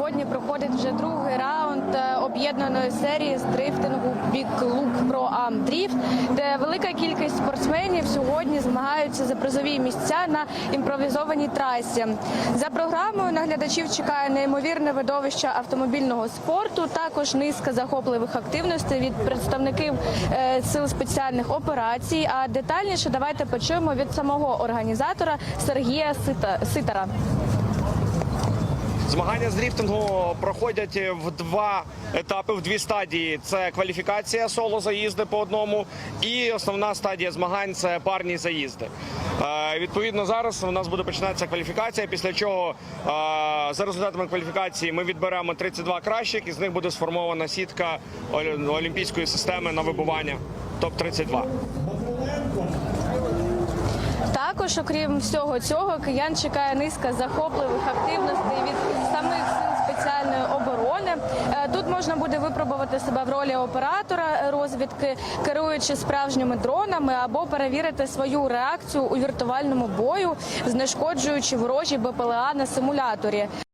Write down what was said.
Сьогодні проходить вже другий раунд е, об'єднаної серії з дрифтингу Pro Am Drift, де велика кількість спортсменів сьогодні змагаються за призові місця на імпровізованій трасі. За програмою наглядачів чекає неймовірне видовище автомобільного спорту. Також низка захопливих активностей від представників е, сил спеціальних операцій. А детальніше давайте почуємо від самого організатора Сергія Сита- Ситара. Змагання з дріфтингу проходять в два етапи, в дві стадії. Це кваліфікація соло заїзди по одному, і основна стадія змагань це парні заїзди. Е, відповідно, зараз у нас буде починатися кваліфікація. Після чого е, за результатами кваліфікації ми відберемо 32 кращих, і з них буде сформована сітка олімпійської системи на вибування. Топ 32 Також, окрім всього цього, киян чекає низка захопливих активностей можна буде випробувати себе в ролі оператора розвідки, керуючи справжніми дронами, або перевірити свою реакцію у віртуальному бою, знешкоджуючи ворожі БПЛА на симуляторі.